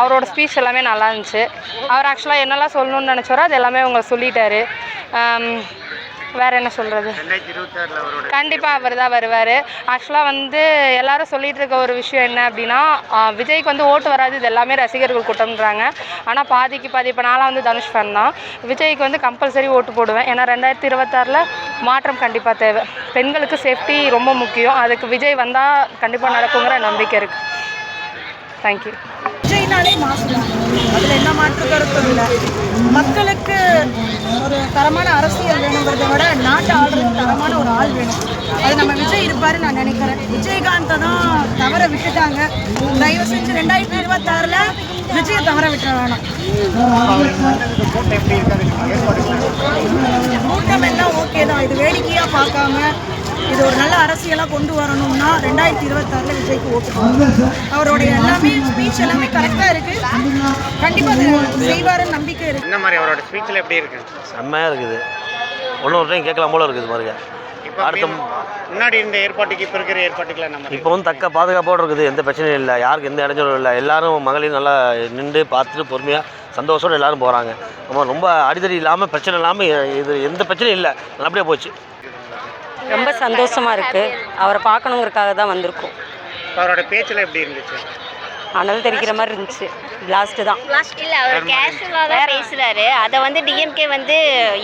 அவரோட ஸ்பீச் எல்லாமே நல்லா இருந்துச்சு. அவர் ஆக்சுவலாக என்னெல்லாம் சொல்லணும்னு நினச்சாரோ அது எல்லாமே அவங்க சொல்லிட்டாரு. வேற என்ன சொல்கிறது கண்டிப்பாக அவர் தான் வருவார். ஆக்சுவலாக வந்து எல்லாரும் சொல்லிட்டு இருக்க ஒரு விஷயம் என்ன அப்படின்னா விஜய்க்கு வந்து ஓட்டு வராது இது எல்லாமே ரசிகர்கள் கூட்டம்ன்றாங்க ஆனால் பாதிக்கு பாதி இப்போ நான்லாம் வந்து தனுஷ் ஃபேன் தான். விஜய்க்கு வந்து கம்பல்சரி ஓட்டு போடுவேன். ஏன்னா ரெண்டாயிரத்தி இருபத்தாறில் மாற்றம் கண்டிப்பாக தேவை. பெண்களுக்கு சேஃப்டி ரொம்ப முக்கியம். அதுக்கு விஜய் வந்தால் கண்டிப்பாக நடக்குங்கிற நம்பிக்கை இருக்குது தேங்க்யூ விஜய்னாலே மாசு. தான் அதில் என்ன மாற்று கருத்தும் இல்லை. மக்களுக்கு ஒரு தரமான அரசியல் வேணுங்கிறத விட நாட்டை ஆளுறதுக்கு தரமான ஒரு ஆள் வேணும். அது நம்ம விஜய் இருப்பாரு நான் நினைக்கிறேன். விஜயகாந்தை தான் தவற விட்டுட்டாங்க. தயவு செஞ்சு ரெண்டாயிரத்தி இருபத்தாறில் விஜயை தவற விட்டுற வேணாம். கூட்டம் எல்லாம் இது வேடிக்கையாக பார்க்காம இது ஒரு நல்ல அரசியலாக கொண்டு வரணும்னா ரெண்டாயிரத்தி இருபத்தாறில் விஜய்க்கு ஓட்டு. அவருடைய எல்லாமே ஸ்பீச் எல்லாமே கரெக்டாக இருக்குது கண்டிப்பாக செய்வாருன்னு நம்பிக்கை இருக்குது என்ன மாதிரி அவரோட ஸ்பீச்சில் எப்படி இருக்கு? செம்மையாக இருக்குது. ஒன்று ஒரு டைம் கேட்கலாம் போல இருக்குது பாருங்க. இப்போ அடுத்த முன்னாடி இருந்த ஏற்பாட்டுக்கு இப்போ இருக்கிற ஏற்பாட்டுக்குலாம் நம்ம இப்போ வந்து தக்க பாதுகாப்போடு இருக்குது. எந்த பிரச்சனையும் இல்லை. யாருக்கு எந்த இடைஞ்சலும் இல்லை. எல்லாரும் மகளிர் நல்லா நின்று பார்த்துட்டு பொறுமையாக சந்தோஷத்தோடு எல்லாரும் போகிறாங்க நம்ம ரொம்ப அடிதடி இல்லாமல் பிரச்சனை இல்லாமல் இது எந்த பிரச்சனையும் இல்லை. நல்லபடியாக போச்சு. ரொம்ப சந்தோஷமா இருக்கு. அவரை பார்க்கணுங்கிறதுக்காக தான் வந்திருக்கோம். அவரோட பேச்சில் எப்படி இருந்துச்சு? அனல் தெரிக்கிற மாதிரி இருந்துச்சு. லாஸ்ட்டு தான். இல்லை அவர் கேஷுவலாக தான் பேசுகிறாரு அதை வந்து டிஎம்கே வந்து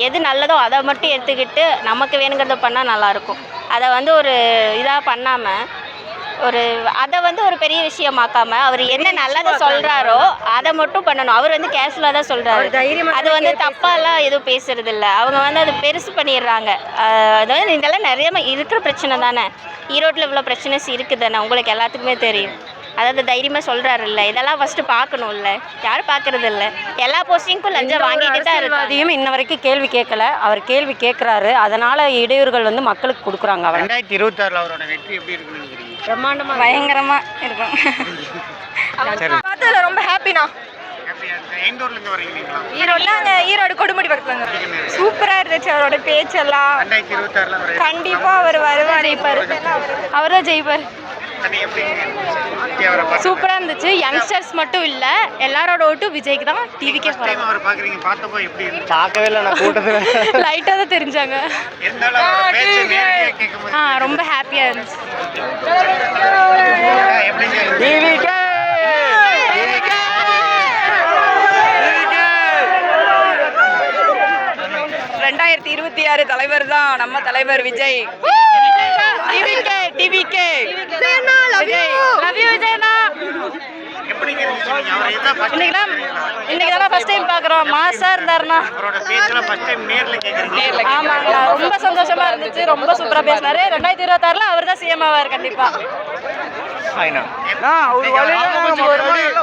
எது நல்லதோ அதை மட்டும் எடுத்துக்கிட்டு நமக்கு வேணுங்கிறத பண்ணால் நல்லாயிருக்கும் அதை வந்து ஒரு இதாக பண்ணாமல் ஒரு அதை வந்து ஒரு பெரிய விஷயமாக்காம அவர் என்ன நல்லதை சொல்கிறாரோ அதை மட்டும் பண்ணணும். அவர் வந்து கேஷுவலாக தான் சொல்கிறாரு அது வந்து தப்பாலாம் எதுவும் பேசுறது இல்ல அவங்க வந்து அதை பெருசு பண்ணிடுறாங்க. அதாவது இதெல்லாம் நிறைய இருக்கிற பிரச்சனை தானே. ஈரோட்டில் இவ்வளோ பிரச்சனைஸ் இருக்குது தானே. உங்களுக்கு எல்லாத்துக்குமே தெரியும். அதாவது தைரியமாக சொல்கிறாருல்ல இதெல்லாம் ஃபஸ்ட்டு பார்க்கணும்ல. யாரும் பார்க்கறது இல்ல எல்லா போஸ்டிங்க்கும் லஞ்சம் வாங்கிட்டு தான் இருக்காங்க. அரசியல்வாதியும் இன்ன வரைக்கும் கேள்வி கேட்கல. அவர் கேள்வி கேட்குறாரு. அதனால இடையூறுகள் வந்து மக்களுக்கு கொடுக்குறாங்க அவர். ரெண்டாயிரத்தி இருபத்தாறில் அவரோட வெற்றி எப்படி இருக்குன்னு பிரம்மாண்டமாக பயங்கரமாக இருக்கும். பார்த்ததுல ரொம்ப ஹாப்பிண்ணா. அங்கே ஈரோடு கொடுமுடி பக்கத்துல சூப்பராக இருந்துச்சு அவரோட பேச்செல்லாம். இருபத்தாறில் அவர் வருவார். இப்போ அவர் தான் ஜெயிப்பார். சூப்பராக இருந்துச்சு. யங்ஸ்டர்ஸ் மட்டும் இல்லை எல்லாரோட ஓட்டும் விஜய்க்கு தான் டிவிக்கே பார்க்கவே இல்லை நான் கூட்டத்தில். லைட்டாக தான் தெரிஞ்சாங்க. ஆ ரொம்ப ஹாப்பியாக இருந்துச்சு? ரெண்டாயிரத்தி இருபத்தி ஆறு தலைவர் தான் நம்ம தலைவர் Vijay. TVK TVK. Love you இன்னைக்கு தான் time இன்னைக்கு தான் ஃபர்ஸ்ட் டைம் பார்க்குறோம். மாசா இருந்தாருண்ணா அவரோட பேச்செல்லாம் ஃபர்ஸ்ட் டைம் நேர்ல கேக்குறீங்க. ஆமாங்களா ரொம்ப சந்தோஷமா இருந்துச்சு. ரொம்ப சூப்பரா பேசினாரு. ரெண்டாயிரத்தி இருபத்தாறுல அவர் தான் சிஎம் ஆவார் கண்டிப்பா.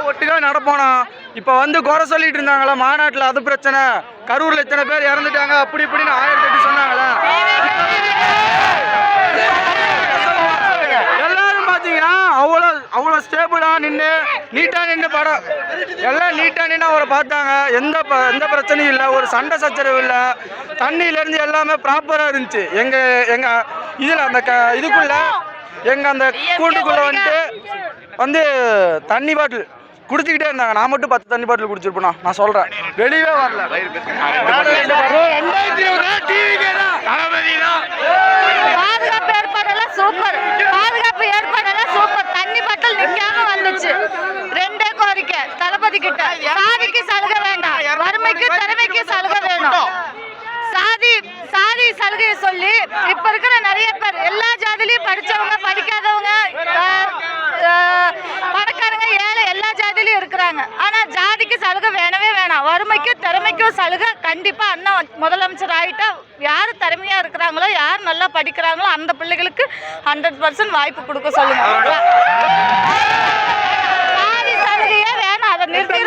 ஒட்டுக்கா நடப்போனா இப்போ வந்து குறை சொல்லிட்டு இருந்தாங்களா? மாநாட்டில் அது பிரச்சனை. கரூர்ல இத்தனை பேர் இறந்துட்டாங்க. அப்படி இப்படின்னு ஆயிரத்தி எட்டு சொன்னாங்களா எல்லாரும் பார்த்தீங்கன்னா ஸ்டேபிளாக நின்று நீட்டாக நின்று படம். எல்லாம் நீட்டாக நின்று அவரை பார்த்தாங்க. எந்த ப எந்த பிரச்சனையும் இல்லை. ஒரு சண்டை சச்சரவு இல்லை. தண்ணியிலேருந்து எல்லாமே ப்ராப்பராக இருந்துச்சு. எங்கள் எங்கள் இதில் அந்த க இதுக்குள்ளே எங்கள் அந்த கூண்டுக்குள்ளே வந்துட்டு வந்து தண்ணி பாட்டில் குடிச்சிக்கிட்டே இருந்தாங்க. நான் மட்டும் பத்து தண்ணி பாட்டில் குடிச்சிருப்பேனா? நான் சொல்கிறேன் வெளியவே வரல. ரெண்டாயிரத்தி இருபது டிவிக்கே தான் தளபதி தான் பாதுகாப்பு ஏற்பாடெல்லாம் சூப்பர் பாதுகாப்பு ஏற்பாடெல்லாம் சூப்பர் தண்ணி பட்டல் நிக்காம வந்துச்சு ரெண்டே கோரிக்கை தளபதி கிட்ட சாதிக்கு சலுகை வேண்டாம் வறுமைக்கு திறமைக்கு சலுகை வேணும் சாதி சலுகையை சொல்லி இப்ப இருக்கிற நிறைய பேர் எல்லா ஜாதிலையும் படிச்சவங்க படிக்காதவங்க பணக்காரங்க ஏழை எல்லா ஜாதிலையும் இருக்கிறாங்க. ஆனா ஜாதிக்கு சலுகை வேணவே வேணாம். வறுமைக்கும் திறமைக்கும் சலுகை கண்டிப்பா அண்ணன் முதலமைச்சர் ஆயிட்டா யார் திறமையா இருக்கிறாங்களோ யார் நல்லா படிக்கிறாங்களோ அந்த பிள்ளைகளுக்கு ஹண்ட்ரட் பர்சன்ட் வாய்ப்பு கொடுக்க சொல்லுங்க. சாதி சலுகையே வேணாம். அதை நிறுத்தி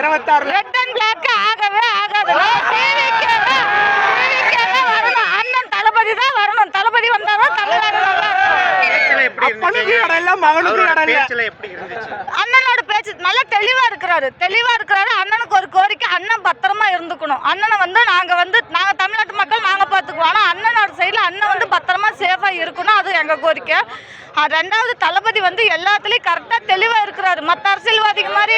இருபத்தாறு ரெட் அண்ட் பிளாக் ஆகவே ஆகாது. தளபதி தான் வரணும். தளபதி வந்தாதான் தமிழ்நாடு நல்லா இடம் மகனுக்கு இடம் அண்ணனோட பேச்சு நல்லா தெளிவா இருக்கிறாரு. தெளிவா இருக்கிறாரு. அண்ணனுக்கு ஒரு கோரிக்கை அண்ணன் பத்திரமா இருந்துக்கணும். அண்ணனை வந்து நாங்க வந்து நாங்க தமிழ்நாட்டு மக்கள் நாங்க பாத்துக்குவோம். ஆனா அண்ணனோட சைடுல அண்ணன் வந்து பத்திரமா சேஃபா இருக்கணும் அது எங்க கோரிக்கை. ரெண்டாவது தளபதி வந்து எல்லாத்துலயும் கரெக்டா தெளிவா இருக்கிறாரு. மத்த அரசியல்வாதிக்கு மாதிரி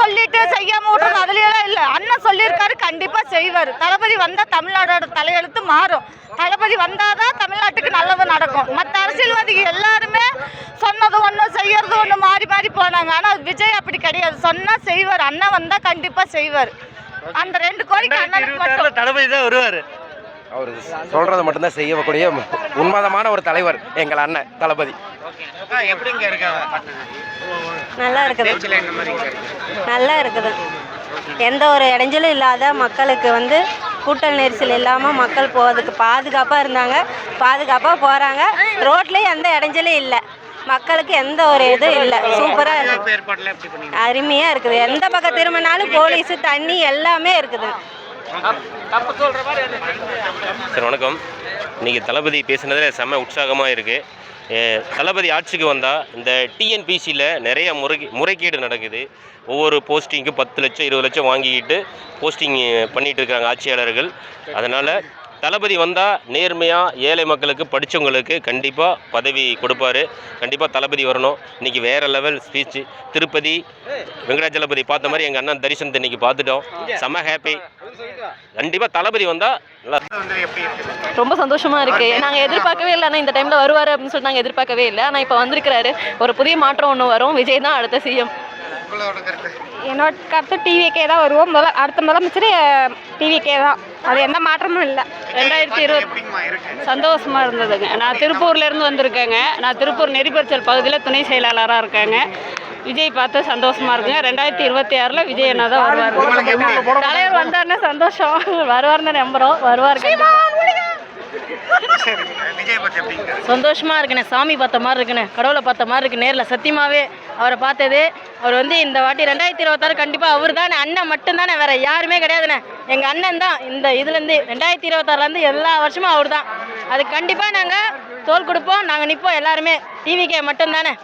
சொல்லிட்டு செய்யாம விட்டுறது அதுலயெல்லாம் இல்ல. அண்ணன் சொல்லியிருக்காரு கண்டிப்பா செய்வார். தளபதி வந்தா தமிழ்நாடோட தலையெழுத்து மாறும். தளபதி வந்தாதான் தமிழ்நாட்டுக்கு நல்லது நடக்கும். மற்ற அரசியல்வாதிகள் எல்லாருமே சொன்னது ஒன்று செய்யறது ஒன்று மாறி மாறி போனாங்க. ஆனால் விஜய் அப்படி கிடையாது. சொன்னா செய்வார். அண்ணன் வந்தா கண்டிப்பா செய்வார். அந்த ரெண்டு கோரிக்கை அண்ணனுக்கு மட்டும். தளபதி தான் வருவார். அவர் சொல்றதை மட்டும்தான் செய்யக்கூடிய உண்மதமான ஒரு தலைவர் எங்கள் அண்ணன் தளபதி. எப்படிங்க நல்லா இருக்குது. நல்லா இருக்குது. எந்த ஒரு இடைஞ்சலும் இல்லாத மக்களுக்கு வந்து கூட்டல் நெரிசல் இல்லாமல் மக்கள் போகிறதுக்கு பாதுகாப்பாக இருந்தாங்க. பாதுகாப்பாக போகிறாங்க ரோட்லேயும் எந்த இடைஞ்சலும் இல்லை. மக்களுக்கு எந்த ஒரு இதுவும் இல்லை. சூப்பராக இருக்குது அருமையாக இருக்குது. எந்த பக்கம் திரும்பினாலும் போலீஸு தண்ணி எல்லாமே இருக்குது. சார் வணக்கம். இன்றைக்கி தளபதி பேசுனதில் செம்ம உற்சாகமாக இருக்குது தளபதி ஆட்சிக்கு வந்தால் இந்த டிஎன்பிசியில் நிறைய முறை முறைகேடு நடக்குது. ஒவ்வொரு போஸ்டிங்க்கு பத்து லட்சம் இருபது லட்சம் வாங்கிக்கிட்டு போஸ்டிங் பண்ணிகிட்டு இருக்காங்க ஆட்சியாளர்கள். அதனால் தளபதி வந்தால் நேர்மையாக ஏழை மக்களுக்கு படித்தவங்களுக்கு கண்டிப்பாக பதவி கொடுப்பாரு. கண்டிப்பாக தளபதி வரணும். இன்றைக்கி வேறு லெவல் ஸ்பீச் திருப்பதி வெங்கடாச்சலபதி பார்த்த மாதிரி எங்கள் அண்ணன் தரிசனத்தை இன்றைக்கி பார்த்துட்டோம். செம்ம ஹாப்பி கண்டிப்பாக தளபதி வந்தால் நல்லா வந்து எப்படி இருக்குது? ரொம்ப சந்தோஷமா இருக்கு. நாங்க எதிர்பார்க்கவே இல்லை ஆனால் இந்த டைம்ல வருவாரு அப்படின்னு சொல்லி நாங்க எதிர்பார்க்கவே இல்லை. ஆனா இப்போ வந்திருக்கிறாரு. ஒரு புதிய மாற்றம் ஒன்று வரும். விஜய் தான் அடுத்த சிஎம் என்னோட கருத்து டிவிக்கே தான் வருவோம். முதல்ல அடுத்த முதலமைச்சர் டிவிக்கே தான். அது எந்த மாற்றமும் இல்லை. ரெண்டாயிரத்தி இருபது எப்படிங்கம்மா இருக்கு? சந்தோஷமா இருந்ததுங்க. நான் திருப்பூர்ல இருந்து வந்திருக்கேங்க. நான் திருப்பூர் நெறிப்பரிச்சல் பகுதியில் துணை செயலாளராக இருக்கேங்க. விஜய் பார்த்து சந்தோஷமா இருக்குங்க. ரெண்டாயிரத்தி இருபத்தி ஆறில் விஜய் என்ன தான் வருவார் தலைவர் வந்தாருன்னா சந்தோஷம். வருவார்னு நம்புறோம். வருவார் சரி விஜய் பத்தி எப்படிங்க இருக்கு? சந்தோஷமா இருக்குண்ணே. சாமி பார்த்த மாதிரி இருக்குண்ணே. கடவுளை பார்த்த மாதிரி இருக்கு நேரில் சத்தியமாவே அவரை பார்த்தது. அவர் வந்து இந்த வாட்டி ரெண்டாயிரத்தி இருபத்தாறு கண்டிப்பாக அவர் தானே அண்ணன் மட்டும்தானே. வேற யாருமே கிடையாதுண்ணே. எங்கள் அண்ணன் தான் இந்த இதுலேருந்து ரெண்டாயிரத்தி இருபத்தாறுலேருந்து எல்லா வருஷமும் அவர் தான் அது கண்டிப்பாக நாங்கள் தோல் கொடுப்போம். நாங்கள் நிற்போம் எல்லாருமே. டிவிக்கே மட்டும்தானே.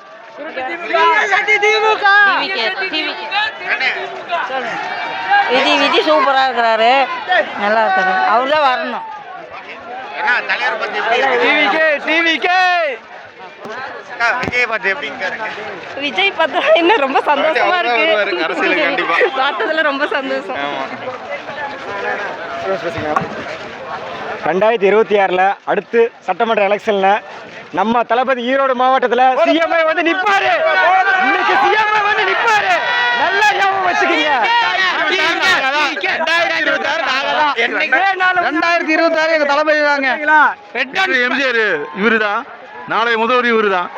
விஜய் விஜய் சூப்பராக இருக்கிறாரு. நல்லா இருக்காரு. அவர் தான் வரணும். என்ன தலைவர் பத்தி எப்படி இருக்கு? டிவிக்கே டிவிக்கே அக்கா, விஜய் பத்தி எப்படிங்க இருக்கு? விஜய் பார்த்தா இன்னும் ரொம்ப சந்தோஷமா கண்டிப்பா. இருக்கு. பார்த்ததுல ரொம்ப சந்தோஷம். ரெண்டாயிரத்தி இருபத்தி ஆறில் அடுத்து சட்டமன்ற எலெக்ஷனில் நம்ம தளபதி ஈரோடு மாவட்டத்தில் சிஎம்ஐ வந்து நிற்பாரு இன்னைக்கு சிஎம்ஐ வந்து நிற்பாரு நல்லா ஞாபகம் வச்சுக்கீங்க. ரெண்டாயிரத்தி இருபத்தி ஆறு எங்க தளபதி தாங்க. எம்ஜிஆர் இவரு தான் நாளை முதல்வர் இவரு தான்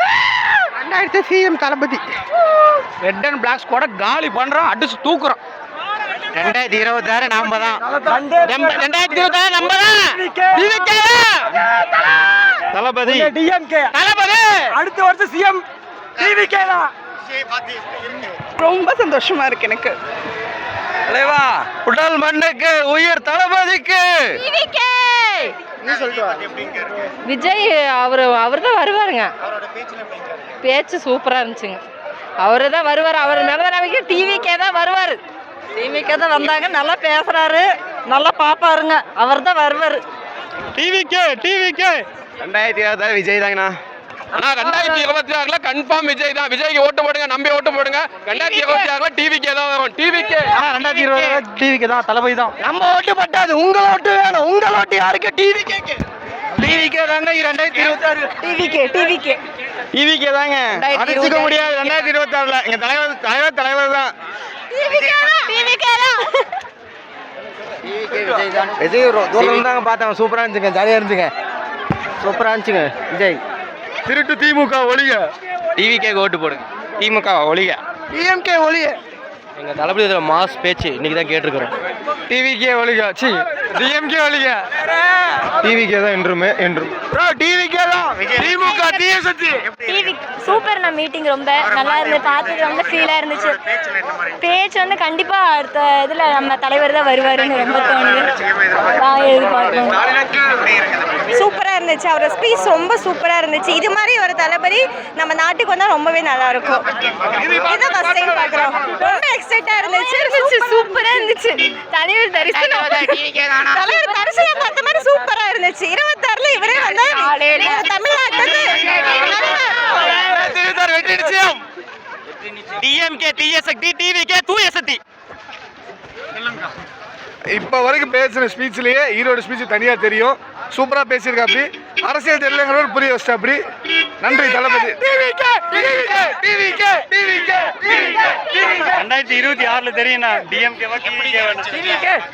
ரெண்டாயிரத்தி சிஎம் தளபதி. ரெட் அண்ட் பிளாக் ஸ்குவாட காலி பண்றோம் அடிச்சு தூக்குறோம். ரெண்டாயிரத்தி இருபத்தி ஆறு நாம தான் ரெண்டாயிரத்தி இருபத்தி ஆறு நம்ம தளபதி. டிஎம்கே. தளபதி. அடுத்த வருஷம் சிஎம். டிவிகே தான் ரொம்ப சந்தோஷமா இருக்கு எனக்கு. தலைவா உடல் மண்ணுக்கு உயிர் தளபதிக்கு. விஜய் பத்தி எப்படிங்க இருக்கு விஜய் அவர் அவர் தான் வருவாருங்க. பேச்சு சூப்பராக இருந்துச்சுங்க. அவரு தான் வருவார். அவர் மேலே நம்பிக்கை. டிவிக்கே தான் வருவார். டிவிக்கே தான் வந்தாங்க. நல்லா பேசுறாரு. நல்லா பார்ப்பாருங்க அவர் தான் வருவார். டிவிகே டிவிகே ரெண்டாயிரத்தி இருபத்தாறு விஜய் தாங்கண்ணா. ஆனா ரெண்டாயிரத்தி இருபத்தி ஆறுல கன்ஃபார்ம் விஜய் தான் விஜய்க்கு ஓட்டு போடுங்க நம்பி ஓட்டு போடுங்க ரெண்டாயிரத்தி இருபத்தி ஆறுல டிவிக்கே தான் வரும் டிவிக்கே ரெண்டாயிரத்தி இருபது டிவிக்கு தான் தளபதி தான் நம்ம ஓட்டு பட்டாது உங்கள் ஓட்டு வேணும் உங்கள் ஓட்டு யாருக்கு டிவிகே டிவிகே தாங்க ரெண்டாயிரத்தி இருபத்தி ஆறு டிவிக்கே டிவிக்கே டிவிக்கே தாங்க அடிச்சுக்க முடியாது ரெண்டாயிரத்தி இருபத்தி ஆறுல எங்க தலைவர் தலைவர் தலைவர் தான் விஜய் தூரம் இருந்தாங்க பார்த்தேன் சூப்பராக இருந்துச்சுங்க ஜாலியாக இருந்துச்சுங்க சூப்பராக இருந்துச்சுங்க விஜய் திருட்டு திமுக ஒளிக டிவிக்கே ஓட்டு போடுங்க. திமுக ஒளிக டிஎம்கே ஒளிக எங்கள் தளபதி இதில் மாஸ் பேச்சு இன்னைக்கு தான் கேட்டிருக்கிறோம். டிவிக்கே ஒளிக சி டிஎம்கே ஒளிக டிவிக்கே தான் என்றுமே என்றும். ப்ரோ டிவிக்கே தான். திமுக டிஎஸ்எஸ்சி டிவி சூப்பர் நான் மீட்டிங் ரொம்ப நல்லா இருந்து பார்த்தது ரொம்ப ஃபீலாக இருந்துச்சு. பேச்சு வந்து கண்டிப்பாக அடுத்த இதில் நம்ம தலைவர் தான் வருவாருன்னு ரொம்ப தோணுது. சூப்பரா இருந்துச்சு. அவரோட ஸ்பீச் ரொம்ப சூப்பரா இருந்துச்சு. இது மாதிரி ஒரு தளபதி நம்ம நாட்டுக்கு வந்தா ரொம்பவே நல்லா இருக்கும் இதான் ஃபர்ஸ்ட் டைம் பார்க்குறோம் ரொம்ப எக்ஸைட்டா இருந்துச்சு. சூப்பரா இருந்துச்சு. தலைவர் தரிசனம். தலைவர் தரிசனம் பார்த்த மாதிரி சூப்பரா இருந்துச்சு. இருபத்தாறுல இவரே வந்து தமிழ்நாட்டுக்கு டிஎம்கே டிவிகே தூய சக்தி இப்போ வரைக்கும் பேசின ஸ்பீச்லேயே ஈரோடு ஸ்பீச் தனியாக தெரியும். சூப்பராக பேசியிருக்காப்படி அரசியல் தெரியலங்கிறவர் புரிய வச்சிட்டாப்படி நன்றி தளபதி. ரெண்டாயிரத்தி இருபத்தி ஆறுல தெரியும்ண்ணா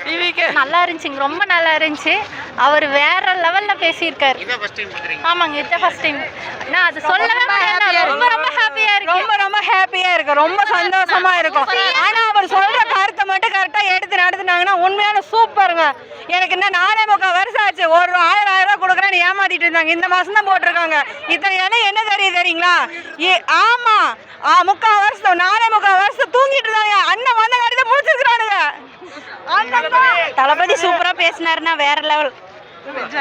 டிவிகே நல்லா இருந்துச்சுங்க ரொம்ப நல்லா இருந்துச்சு. அவர் வேற லெவல்ல பேசியிருக்காரு. ஆமாங்க இதான் ஃபர்ஸ்ட் டைம் நான் அது சொல்லவே ரொம்ப ரொம்ப ஹாப்பியா இருக்கு. ரொம்ப ரொம்ப ஹாப்பியா இருக்கு. ரொம்ப சந்தோஷமா இருக்கும். ஆனா அவர் சொல்ற கருத்தை மட்டும் கரெக்டா எடுத்து நடத்துனாங்கன்னா உண்மையான சூப்பருங்க. எனக்கு இன்னும் நாலே முக்கால் வருஷம் ஆச்சு. ஒரு ஆயிரம் ஆயிரம் ரூபாய் கொடுக்குறேன்னு ஏமாத்திட்டு இருந்தாங்க. இந்த மாசம் தான் போட்டிருக்காங்க. இத்தனை இடம் என்ன தெரியுது தெரியுங்களா? இ- ஆமா. ஆ முக்கால் வருஷம் நாலே முக்கால் வருஷம் தூங்கிட்டு இருந்தாங்க. அண்ணன் வந்த காட்டி முடிச்சிருக்கிறானுங்க அண்ணன் தான் தளபதி சூப்பராக பேசினாருன்னா வேற லெவல்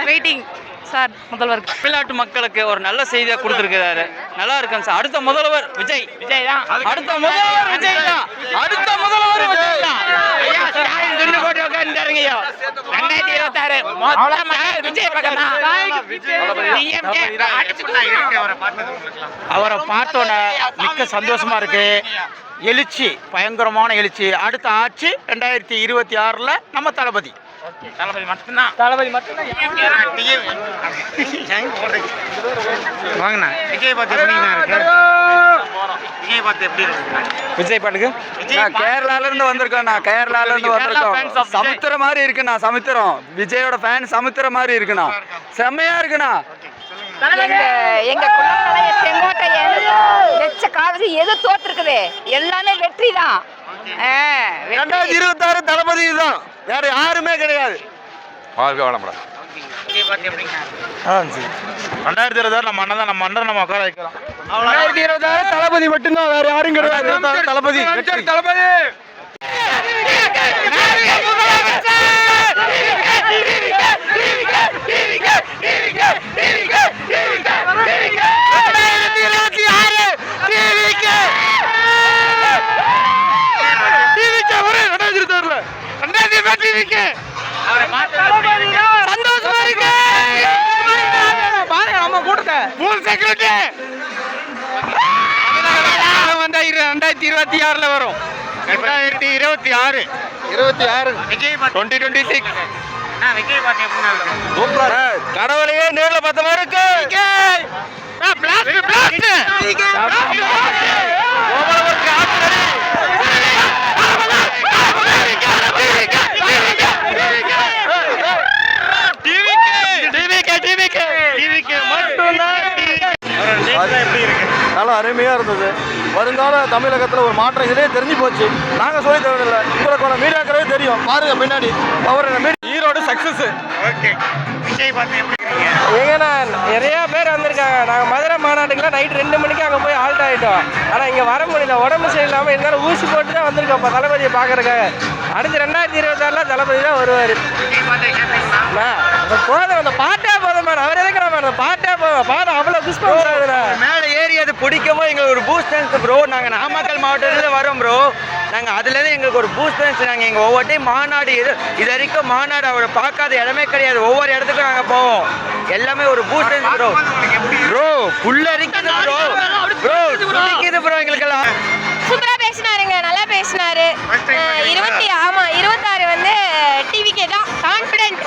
வெயிட்டிங் சார் முதல்வருக்கு தமிழ்நாட்டு மக்களுக்கு ஒரு நல்ல செய்தியை கொடுத்துருக்கிறாரு. நல்லா இருக்கும் சார். அடுத்த முதல்வர் விஜய். விஜய் தான் அடுத்த முதல்வர் விஜய். தான் அடுத்த முதல்வர் விஜய் தான் ரெண்டாயிரத்தி விஜய் பக்கம் அவரை பார்த்தோன்னே மிக்க சந்தோஷமா இருக்கு. எழுச்சி பயங்கரமான எழுச்சி. அடுத்த ஆட்சி ரெண்டாயிரத்தி இருபத்தி ஆறுல நம்ம தளபதி. தளபதி மட்டும்தான். தளபதி மட்டும்தான். வாங்கண்ணா. விஜய் பார்த்து எப்படிண்ணா இருக்கு? விஜய் பார்த்து எப்படி இருக்கு? விஜய் பாட்டுக்கு? நான் கேரளால இருந்து வந்திருக்கோம் நான் கேரளால இருந்து வந்திருக்கோம். சமுத்திரம் மாதிரி இருக்குண்ணா சமுத்திரம். விஜயோட ஃபேன் சமுத்திரம் மாதிரி இருக்குண்ணா. செம்மையா இருக்குண்ணா. எங்க குலக்கலைய செங்கோட்டையன் வெச்ச காவிரி எது தோத்துருக்குது? எல்லாமே வெற்றி. தான் ரெண்டாயிரத்தி இருபத்தாறு தளபதி தான் வேற யாருமே கிடையாது வாழ்க வளமுடன் ரெண்டாயிரத்தி இருபதாறு நம்ம அண்ணன் தான் நம்ம அண்ணன் நம்ம உட்கார வைக்கலாம் ரெண்டாயிரத்தி இருபத்தாறு தளபதி மட்டும்தான் வேற யாரும் கிடையாது தளபதி தளபதி சந்தோஷமா இருக்கு பாருங்க நம்ம கூட்டத்தை ஃபுல் செக்யூரிட்டி வந்தா ரெண்டாயிரத்தி இருபத்தி ஆறுல வரும் ரெண்டாயிரத்தி இருபத்தி ஆறு இருபத்தி ஆறு Vijay twenty twenty six Vijay பார்த்து எப்படிண்ணா இருக்கு கடவுளையே நேர்ல பார்த்த மாதிரி இருக்கு நல்லா அருமையாக இருந்தது. வருங்கால தமிழகத்தில் ஒரு மாற்றம் இதே தெரிஞ்சு போச்சு. நாங்கள் சொல்லி தரதில்லை. உங்களுக்கு மீடியாக்களே தெரியும். பாருங்க பின்னாடி. அவர் ஈரோடு ஓகே இருக்கீங்க? ஏங்கண்ணா நிறைய பேர் வந்திருக்காங்க. நாங்கள் மதுரை மாநாட்டுக்குலாம் நைட் ரெண்டு மணிக்கு அங்கே போய் ஆல்ட் ஆகிட்டோம் ஆனால் இங்கே வர முடியல. உடம்பு சரியில்லாமல் இருந்தாலும் ஊசி போட்டு தான் வந்திருக்கோம். இப்போ தளபதியை பார்க்கறதுக்காக. அடுத்து ரெண்டாயிரத்தி இருபத்தாறில் தளபதி தான் வருவார். போதும் அந்த பாட்டே போதும் அவர் மேடம் அந்த பாட்டே போதும்? பாடம் அவ்வளோ புஷ்பம் பிடிக்கவும் எங்களுக்கு ஒரு பூஸ்டன்ஸ் ப்ரோ நாங்கள் நாமக்கல் மாவட்டத்துலேருந்து வரோம் ப்ரோ நாங்கள் அதுலேருந்து எங்களுக்கு ஒரு பூஸ்டன்ஸ் நாங்கள் எங்கள் ஒவ்வொரு டைம் மாநாடு இது இது வரைக்கும் மாநாடு அவரை பார்க்காத இடமே கிடையாது. ஒவ்வொரு இடத்துக்கும் நாங்கள் போவோம். எல்லாமே ஒரு பூஸ்டன்ஸ் ப்ரோ ப்ரோ புல்ல இருக்குது ப்ரோ ப்ரோ பிடிக்குது ப்ரோ எங்களுக்கெல்லாம். சூப்பராக பேசினாருங்க நல்லா பேசினாரு. இருபத்தி ஆமாம் இருபத்தாறு வந்து டிவிக்கே தான். கான்ஃபிடென்ட்